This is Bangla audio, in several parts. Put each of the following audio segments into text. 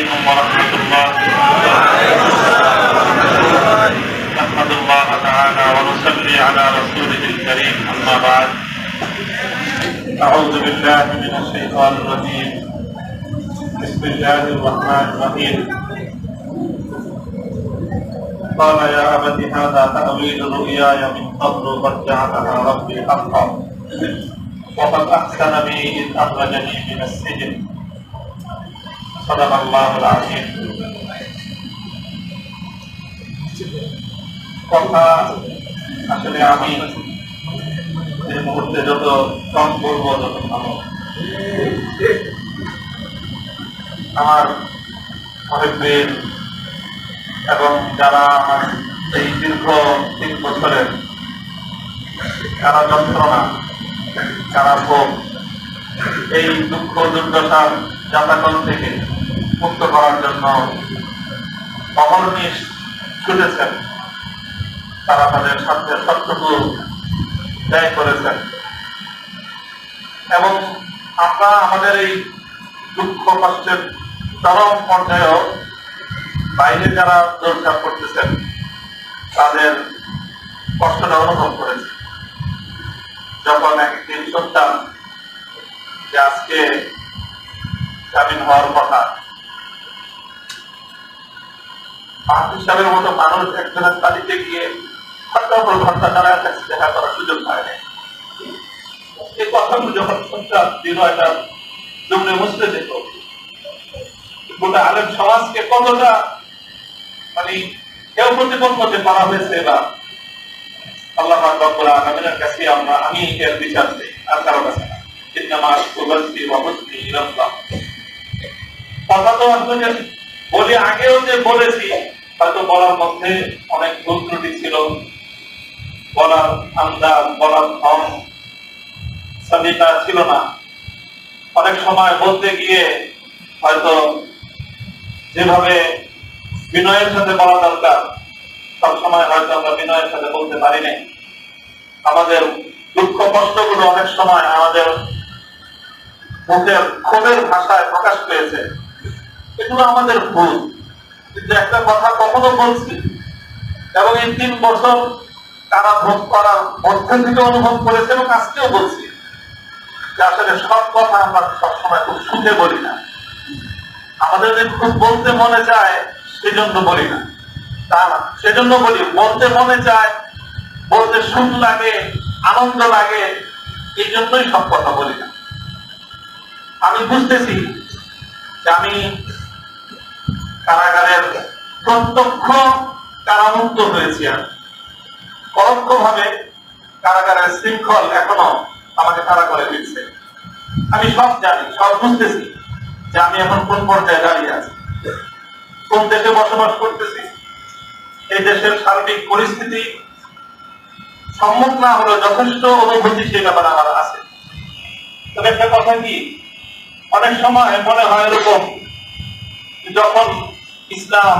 عليكم ورحمة الله. نحمد الله تعالى ونصلي على رسوله الكريم. أما بعد أعوذ بالله من الشيطان الرجيم. بسم الله الرحمن الرحيم. قال يا أبت هذا تأويل رؤياي من قبل قد جعلها ربي حقا. وقد أحسن بي إذ أخرجني من السجن. صدق الله العظيم কথা আসলে আমি এই মুহূর্তে যত কম বলবো তত ভালো আমার মহিবিন এবং যারা আমার এই দীর্ঘ তিন বছরের যারা যন্ত্রণা যারা ভোগ এই দুঃখ দুর্দশার যাতাকল থেকে মুক্ত করার জন্য অহর্নিশ ছুটেছেন। তারা তাদের সাথে সবটুকু ব্যয় করেছেন। এবং আমরা আমাদের এই দুঃখ, কষ্টের চরম পর্যায়েও বাইরে যারা দৌড়ঝাঁপ করতেছেন তাদের কষ্টটা অনুভব করেছে। যখন একদিন শুনতাম যে আজকে জামিন হওয়ার কথা মাহফিজ মতো মানুষ একজনের বাড়িতে গিয়ে ঘণ্টার পর ঘণ্টা তারা কাছে দেখা করার সুযোগ পায় না এই কথাগুলো যখন শুনতাম হৃদয়টা জমে মুসলে যেত গোটা আলেম সমাজকে কতটা মানে কেউ প্রতিপক্ষতে করা হয়েছে বা আল্লাহ রব্বুল আলামিনের কাছে আমরা, আমি এর বিচার চাই, আর কারও কাছে না। কথা তো আসলে বলি, আগেও যে বলেছি, হয়তো বলার মধ্যে অনেক ভুল ছিল। বলার আন্দাজ, বলার ধন সবিতা ছিল না। অনেক সময় বলতে গিয়ে হয়তো যেভাবে বিনয়ের সাথে বলা দরকার, সব সময় হয়তো আমরা বিনয়ের সাথে বলতে পারি নাই। আমাদের দুঃখ কষ্টগুলো অনেক সময় আমাদের মুখের ক্ষোভের ভাষায় প্রকাশ পেয়েছে। এগুলো আমাদের ভুল। কিন্তু একটা কথা কখনো বলছি, এবং এই তিন বছর তারা ভোগ করার মধ্যে থেকে অনুভব করেছে এবং আজকেও বলছি, যে আসলে সব কথা আমরা সবসময় খুব শুনে বলি না। আমাদের যে খুব বলতে মনে চায়, সেজন্য বলি না। তা সেজন্য বলি, বলতে মনে চায়, বলতে সুখ লাগে, আনন্দ লাগে, এই জন্যই সব কথা বলি না। আমি বুঝতেছি যে আমি কারাগারের প্রত্যক্ষ কারামুক্ত হয়েছি আমি। পরোক্ষ ভাবে কারাগারের শৃঙ্খল এখনও আমাকে তারা করে দিচ্ছে। আমি সব জানি, সব বুঝতেছি যে আমি এখন কোন পর্যায়ে দাঁড়িয়ে আছি। কোন দেশে বসবাস করতেছি? এই দেশের সার্বিক পরিস্থিতি সম্মুখ না হলেও যথেষ্ট অনুভূতি সেই ব্যাপারে আমার আছে। তবে একটা কথা কি? অনেক সময় মনে হয় এরকম, যখন ইসলাম,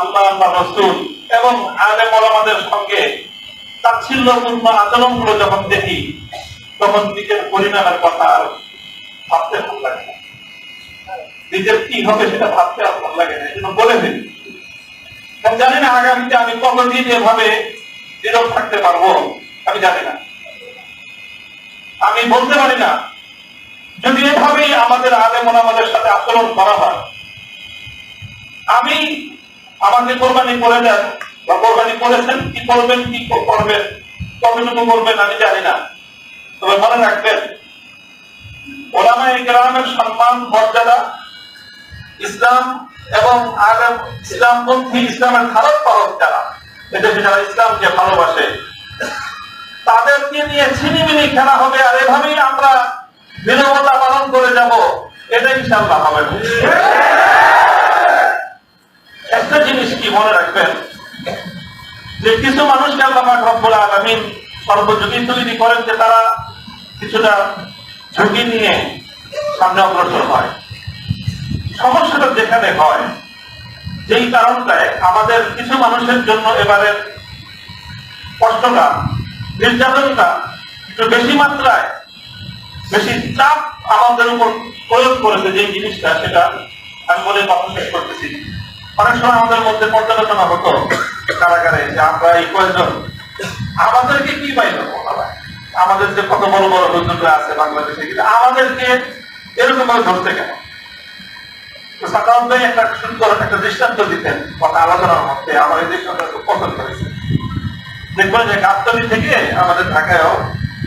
আল্লাহ আল্লাহ রসুল এবং আলেম ওলামাদের সঙ্গে তাচ্ছিল্যপূর্ণ আচরণগুলো যখন দেখি, তখন নিজের পরিণামের কথা আর ভাবতে ভালো লাগে না। নিজের কি হবে সেটা ভাবতে আর ভালো লাগে না, এজন্য বলে দিন জানি না আগামীতে আমি কতদিন এভাবে নীরব থাকতে পারব, আমি জানি না। আমি বলতে পারি না, যদি এভাবেই আমাদের আলেম ওলামাদের সাথে আচরণ করা হয় আমি আমাকে কোরবানি করে দেন বা কোরবানি করেছেন, কি করবেন কি করবেন, কতটুকু করবেন আমি জানি না তবে মনে রাখবেন ওলামা গ্রামের সম্মান, মর্যাদা ইসলাম এবং আগাম ইসলামপন্থী ইসলামের খারাপ পালক যারা এদেশে যারা ইসলামকে ভালোবাসে, তাদেরকে নিয়ে ছিনিমিনি খেলা হবে আর এভাবেই আমরা বিনমতা পালন করে যাব, এটা ইনশাল্লাহ হবে। একটা জিনিস কি মনে রাখবেন? যে কিছু মানুষকে আল্লাহ রব্বুল আলামিন সর্বযুগী তৈরি করেন যে তারা কিছুটা ঝুঁকি নিয়ে সামনে অগ্রসর হয়। সমস্যাটা যেখানে হয়, যেই কারণটায় আমাদের কিছু মানুষের জন্য এবারের কষ্টটা, নির্যাতনটা একটু বেশি মাত্রায়, বেশি চাপ আমাদের উপর প্রয়োগ করেছে যে জিনিসটা, সেটা আমি বলে কথা শেষ করতেছি। অনেক সময় আমাদের মধ্যে পর্যালোচনা হতো কারাগারে যে আমরা এই কয়েকজন। আমাদেরকে কি পাইল আমাদের যে কত বড় বড় হুজুররা আছে বাংলাদেশে, কিন্তু আমাদেরকে এরকম ভাবে ধরতে কেন? একটা সুন্দর একটা দৃষ্টান্ত দিতেন কথা আলোচনার মধ্যে, আমার এই দৃষ্টান্ত খুব পছন্দ হয়েছে। দেখবেন যে গাবতলি থেকে আমাদের ঢাকায়ও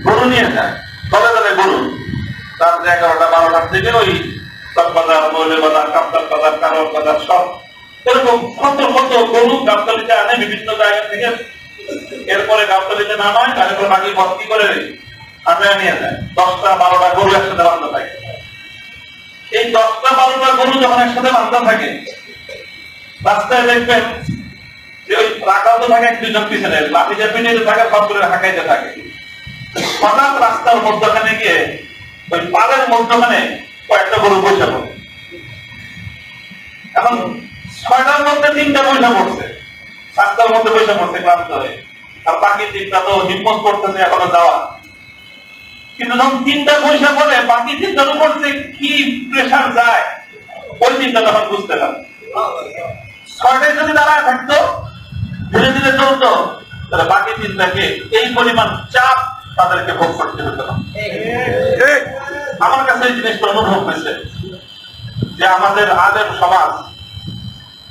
গরু নিয়ে যায়, দলে দলে গরু। রাত্রে এগারোটা, বারোটার থেকে ওই চকবাজার মৌলে বাজার কাপ্তার বাজার কারোর বাজার সব এরকম কত কত গরু গাবতলিতে আনে বিভিন্ন জায়গা থেকে। এরপরে গাবতলিতে নামায়, তারপরে বাকি ভর্তি করে আমরা নিয়ে যায়। দশটা, বারোটা গরু একসাথে বান্ধা থাকে। এই দশটা, বারোটা গরু যখন একসাথে বান্ধা থাকে, রাস্তায় দেখবেন যে ওই রাখাল তো থাকে এক দুজন পিছনে লাঠি চেপে নিয়ে থাকে সব করে হাঁকাইতে থাকে। হঠাৎ রাস্তার মধ্যখানে গিয়ে ওই পালের মধ্যখানে কয়েকটা গরু বসে পড়ে। এখন ছয়টার মধ্যে তিনটা পয়সা পড়ছে রাস্তার মধ্যে পয়সা পড়ছে ক্লান্ত হয়ে। আর বাকি তিনটা তো হিম্মত করতেছে এখনও যাওয়া। কিন্তু যখন তিনটা পয়সা পড়ে বাকি তিনটার উপর যে কি প্রেশার যায় ওই তিনটা তখন বুঝতে পারে। ছয়টায় যদি দাঁড়ায় থাকতো ধীরে ধীরে চলতো তাহলে বাকি তিনটাকে এই পরিমাণ চাপ তাদেরকে ভোগ করতে হতো। না আমার কাছে এই জিনিসটা অনুভব হয়েছে যে আমাদের আলেম সমাজ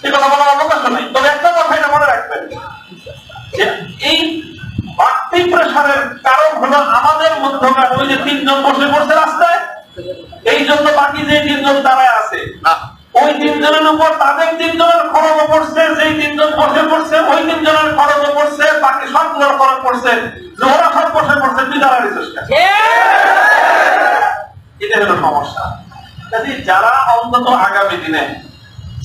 সে কথা বলার অবকাশ নেই। তবে একটা কথা এটা মনে রাখবেন। যে এই বাড়তি প্রেশারের কারণ হলো আমাদের মধ্যকার ওই যে তিনজন বসে পড়ছে রাস্তায় এই জন্য বাকি যে তিনজন দাঁড়ায় আছে ওই তিনজনের উপর তাদের তিনজনের খরচ পড়ছে যেই তিনজন বসে পড়ছে ওই তিনজনের খরচ পড়ছে বাকি সবগুলোর খরচ পড়ছে ওরা সব বসে পড়ছে তুই চেষ্টা এটা হলো সমস্যা। কাজে যারা অন্তত আগামী দিনে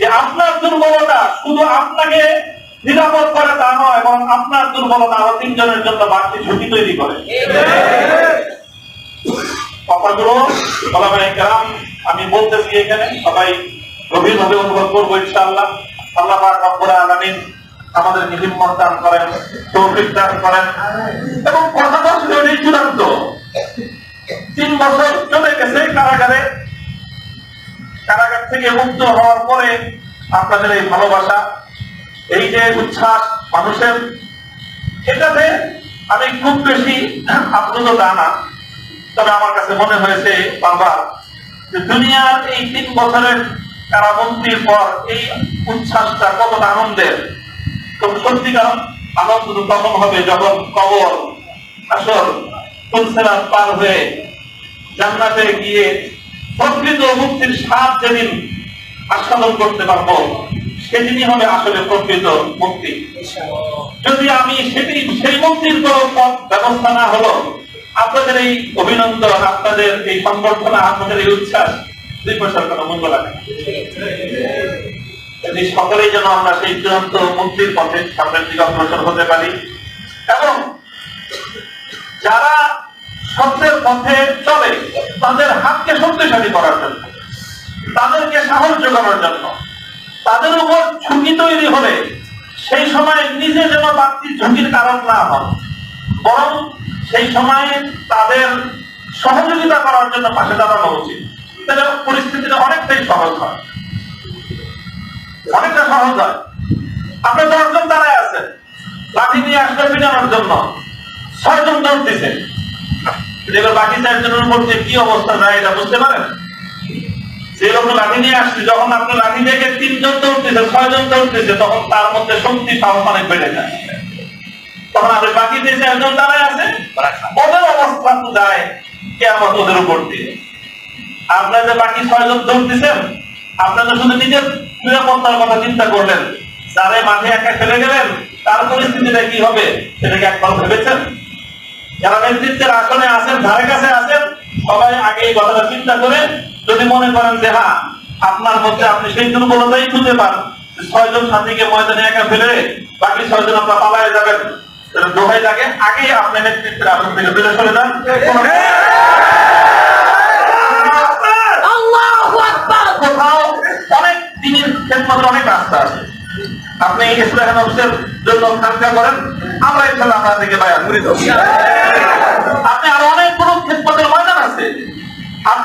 যে আপনার দুর্বলতা শুধু আপনাকে নিরাপদ করে তা নয় এবং আপনার দুর্বলতা আরও তিনজনের জন্য বাড়তি ঝুঁকি তৈরি করে। কথাগুলো আমি বলতেছি এখানে, সবাই গভীরভাবে অনুভব করব ইনশাআল্লাহ। আল্লাহ রব্বুল আলামিন আমাদেরকে হিম্মত দান করেন, তৌফিক দান করেন। এবং কথাটা ছিল চূড়ান্ত তিন বছর চলে গেছে কারাগারে। কারাগার থেকে মুক্ত হওয়ার পরে আপনাদের এই ভালোবাসা, এই যে উচ্ছ্বাস মানুষের, এটাতে আমি খুব বেশি আপ্লুত তা না। তবে আমার কাছে মনে হয়েছে বারবার যে দুনিয়ার এই তিন বছরের কারাবন্দির পর এই উচ্ছ্বাসটা কতটা আনন্দের। তো সত্যিকার আনন্দ তখন হবে যখন কবর তুলসেরাত পার হয়ে জান্নাতে গিয়ে প্রকৃত মুক্তির স্বাদ যেদিন আস্বাদন করতে পারব, সেদিনই হবে আসলে প্রকৃত মুক্তি। যদি আমি সেটি সেই মুক্তির কোনো ব্যবস্থা না হলো, আপনাদের এই অভিনন্দন, আপনাদের এই সংবর্ধনা, আপনাদের এই উচ্ছ্বাস, দুই পয়সার কোনো মূল্য লাগে যদি সকলেই যেন আমরা সেই চূড়ান্ত মুক্তির পথে সামনের দিকে অগ্রসর হতে পারি, এবং যারা সত্যের পথে চলে, তাদের হাতকে শক্তিশালী করার জন্য, তাদেরকে সাহস যোগানোর জন্য, তাদের উপর ঝুঁকি তৈরি হলে সেই সময় নিজে যেন বাড়তি ঝুঁকির কারণ না হন বরং সেই সময়ে তাদের সহযোগিতা করার জন্য পাশে দাঁড়ানো উচিত। তাহলে পরিস্থিতিটা অনেকটাই সহজ হয়। অনেকটা সহজ হয়। আপনি দশজন দাঁড়ায় আছেন লাঠি নিয়ে আসলে পিটানোর জন্য ছয়জন দৌড় দিচ্ছেন এবার বাকি চারজনের উপর যে কি অবস্থা যায় এটা বুঝতে পারেন? যে লোক লাঠি নিয়ে আসছে, যখন আপনি লাঠি থেকে তিনজন দৌড়তেছে, ছয়জন দৌড়তেছে, তখন তার মধ্যে শক্তি বেড়ে যায়। তখন আপনি বাকি দাঁড়ায় আছে, ওদের অবস্থা তো যায় কেমন ওদের উপর দিয়ে। আপনার যে বাকি ছয়জন দৌড়তেছেন আপনার তো শুধু নিজের নিরাপত্তার কথা চিন্তা করলেন। যারে মাঠে একা ফেলে গেলেন, তার পরিস্থিতিটা কি হবে, সেটাকে একবার ভেবেছেন? যারা নেতৃত্বের আসনে আছেন ধারে কাছে আছেন সবাই আগে এই কথাটা চিন্তা করে যদি মনে করেন যে হ্যাঁ আপনার মধ্যে আপনি সেই দুর্বলতাই খুঁজে পান ছয়জন সাথীকে ময়দানে একা ফেলে বাকি ছয়জন আপনার পালায় যাবেন দোহাই লাগে। আগেই আপনি নেতৃত্বের আসন থেকে ফেলে চলে যান। কোথাও অনেক দিনের অনেক রাস্তা আছে। আপনি ইসলাম জন্য খানকা করেন আমরা ইনশাল্লাহ আপনাদেরকে বায়ান করে। দেবো আপনি আরও অনেক বড় খেদমতের ময়দান আছে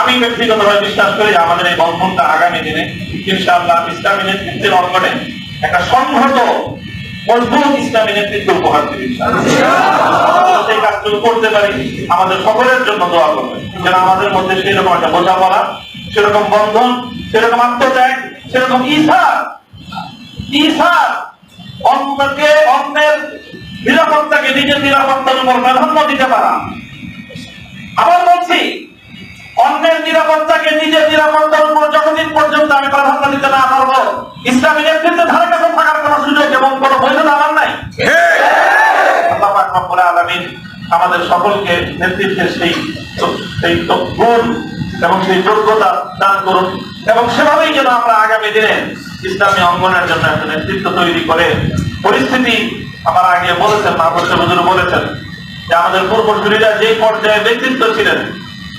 আমি ব্যক্তিগতভাবে বিশ্বাস করি আমাদের এই বন্ধনটা আগামী দিনে ইনশাআল্লাহ ইসলামী নেতৃত্বের অঙ্গনে একটা সংহত, মজবুত ইসলামী নেতৃত্ব উপহার দেবে। সেই করতে পারি, আমাদের সকলের জন্য দোয়া করবেন যেন আমাদের মধ্যে সেরকম একটা বোঝাপড়া, সেরকম বন্ধন, সেরকম আত্মত্যাগ, সেরকম ইসার ইসার অন্যকে অন্যের নিরাপত্তাকে নিজের নিরাপত্তার উপর প্রাধান্য দিতে পারা আবার বলছি অন্যের নিরাপত্তাকে নিজের নিরাপত্তার উপর যতদিন পর্যন্ত আমি প্রাধান্য দিতে না পারব, ইসলামী নেতৃত্বে ধারে কাছে থাকার কোনো সুযোগ এবং কোনো বৈধতা আমার নাই। আলামিন আমাদের সকলকে নেতৃত্বের সেই সেই গুণ এবং সেই যোগ্যতা দান করুন এবং সেভাবেই যেন আমরা আগামী দিনে ইসলামী অঙ্গনের জন্য একটা নেতৃত্ব তৈরি করে পরিস্থিতি আমার আগে বলেছেন মাহবুব হুজুর বলেছেন যে আমাদের পূর্বসূরীরা যে পর্যায়ে ব্যক্তিত্ব ছিলেন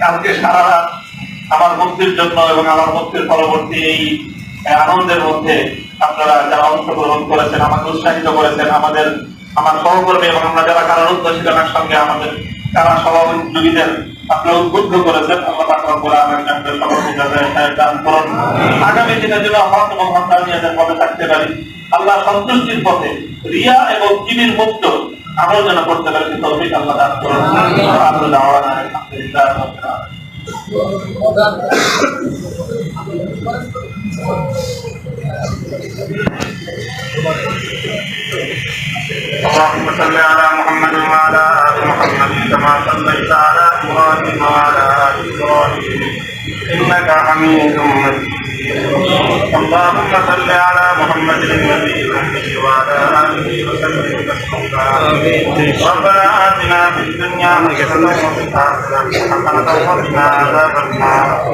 কালকে সারা রাত আমার মুক্তির জন্য এবং আমার মুক্তির পরবর্তী এই আনন্দের মধ্যে আপনারা যারা অংশগ্রহণ করেছেন, আমাকে উৎসাহিত করেছেন, আমাদের, আমার সহকর্মী এবং আমরা যারা কারারুদ্ধ ছিলেন একসঙ্গে আমাদের কারা সহযোগীদের আপনারা উদ্বুদ্ধ করেছেন, আল্লাহ আগামী দিনে যেন হক এবং হকানিয়াদের পথে থাকতে পারি, আল্লাহ সন্তুষ্টির পথে রিয়া এবং চিবির মুক্ত আমল যেন করতে পারি সে তৌফিক আল্লাহ দান করুন আল্লাহ দাওয়ানা আলহামদুলিল্লাহ রাব্বিল আলামিন اللهم صل على محمد وعلى ال محمد كما صليت على ابراهيم وعلى ال ابراهيم انك حميد مجيد اللهم صل على محمد النبي الأمي وعلى آله وسلم تسليما. ربنا آتنا في الدنيا حسنة وفي الآخرة حسنة وقنا عذاب النار.